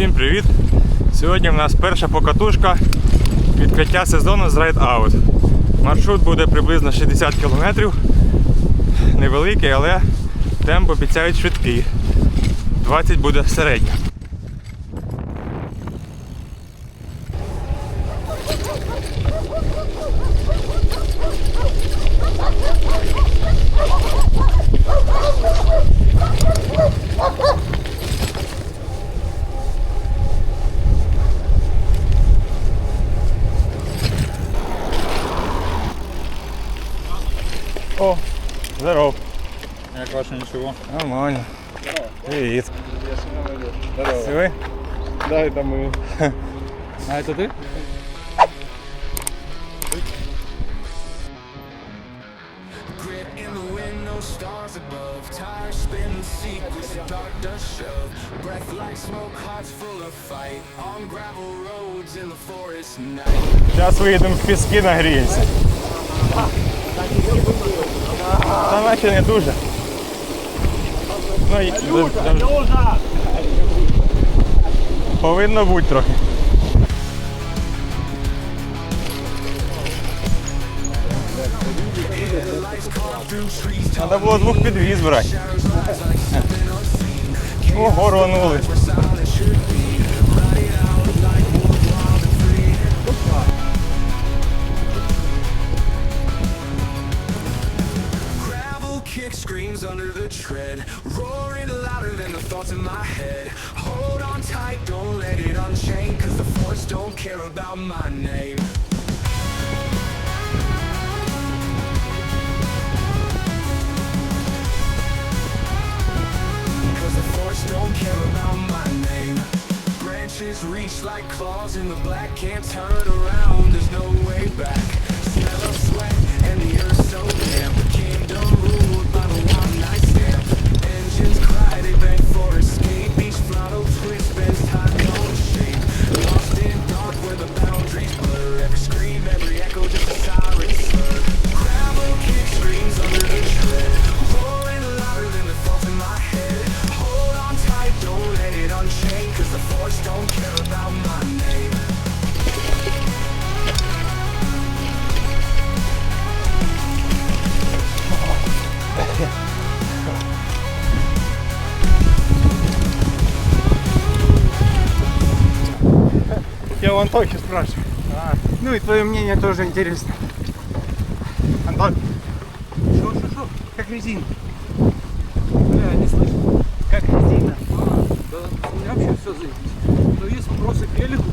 Всім привіт! Сьогодні в нас перша покатушка відкриття сезону з Ride Out. Маршрут буде приблизно 60 км. Невеликий, але темп обіцяють швидкий. 20 буде середня. Як ваше нічого? Нормально. Привіт. Здорово. Це ви? Да, это мы. А это ты? Grit in the wind, no stars above. Tires spin, secrets the dark does shove. Breath like smoke, hearts full of fight. On gravel roads in the forest night. Зараз виїдемо в піски нагріємося. Та наче не дуже. Повинно бути трохи. Треба було двох підвіз брати. Ого. Screams under the tread. Roaring louder than the thoughts in my head. Hold on tight, don't let it unchain. Cause the force don't care about my name. Cause the force don't care about my name. Branches reach like claws in the black, can't turn around, there's no way back. Smell of sweat and the earth so damp. for escape. Beach, flat, Я у Антохи спрашиваю. Ну и твое мнение тоже интересно. Антон, Шо, шо, шо? Как резина. Бля, не слышу. Как резина? А, да, у меня вообще все заебись. Но есть вопросы к велику.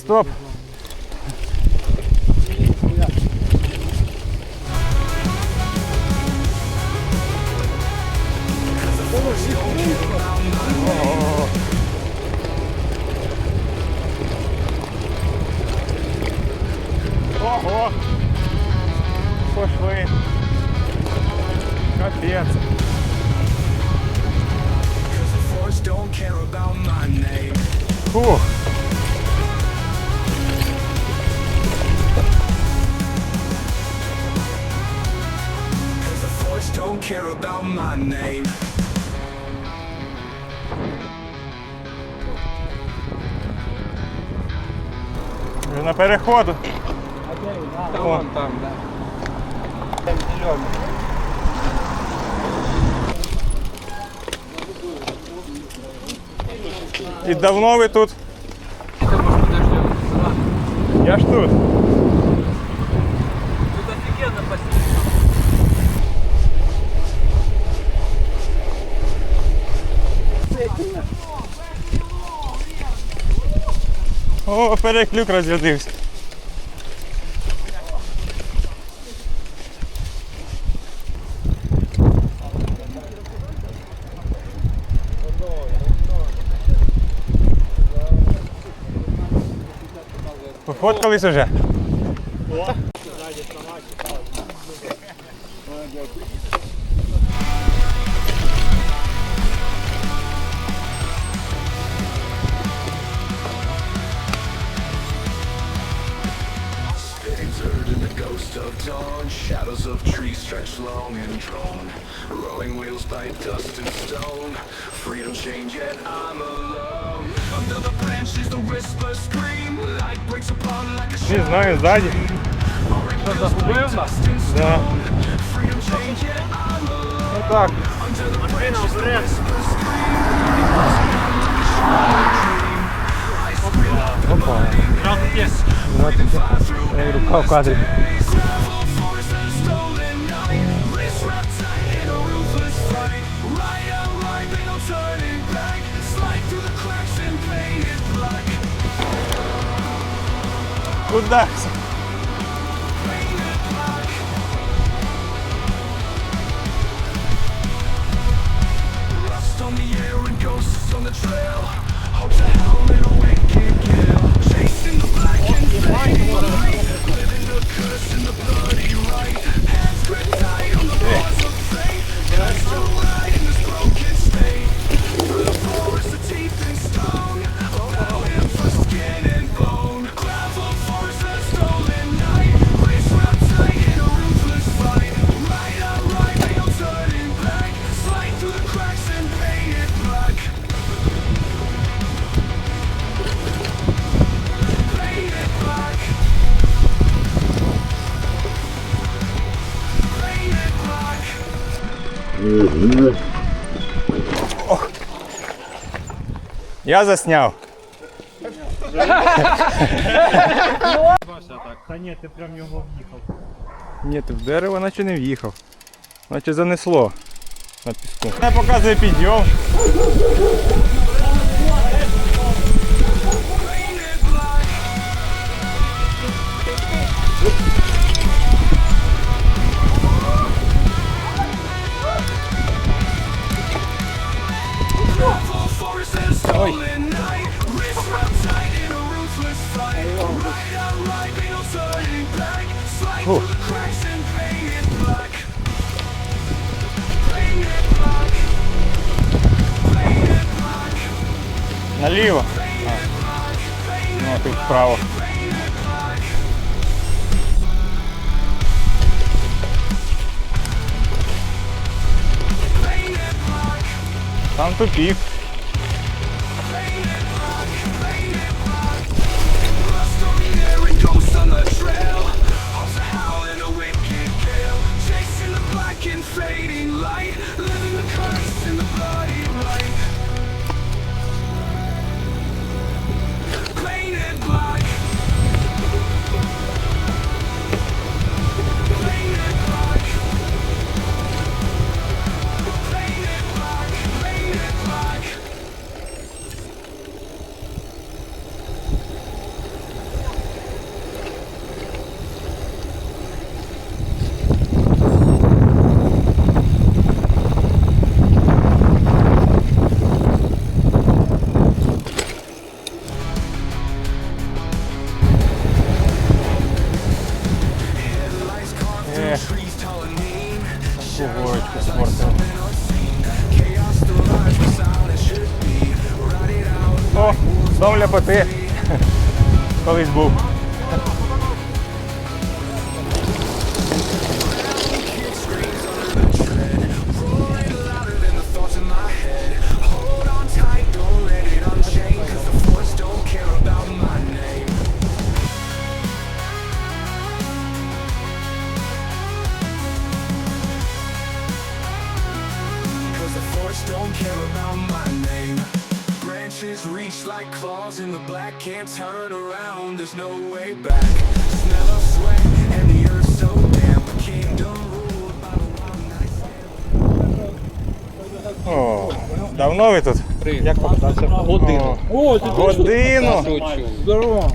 Підстоп. Care about my name. На переходу. Да, вон там, да. Там зеленый. І давно ви тут? Я ж. Тут О, переклюк розрядився. Пофоткались уже? О. dawn Shadows of trees stretch long and drawn Rolling wheels by dust and stone Freedom change yet I'm alone Under the branches the whispers scream Light breaks apart like a Не знаю, ззаді. Що, загубив нас? Да. Freedom change yet I'm alone Ну так. Опа. Ей, рука в кадрі. 굿 나이스 Я засняв. Та ні, ти прям його в'їхав. Ні, ти в дерево наче не в'їхав. Наче занесло на піску. Не показує підйом. Black Наліво. А. Ну, тут вправо. Там тупік. Be Ride it out О, дом ляпоти. Колись був. Branches reach like claws in the black Can't turn around, there's no way back Smell of sweat and the earth so damp A kingdom ruled by the wild night О, давно ви тут? Як покатався? Годину. О, годину. Здорово.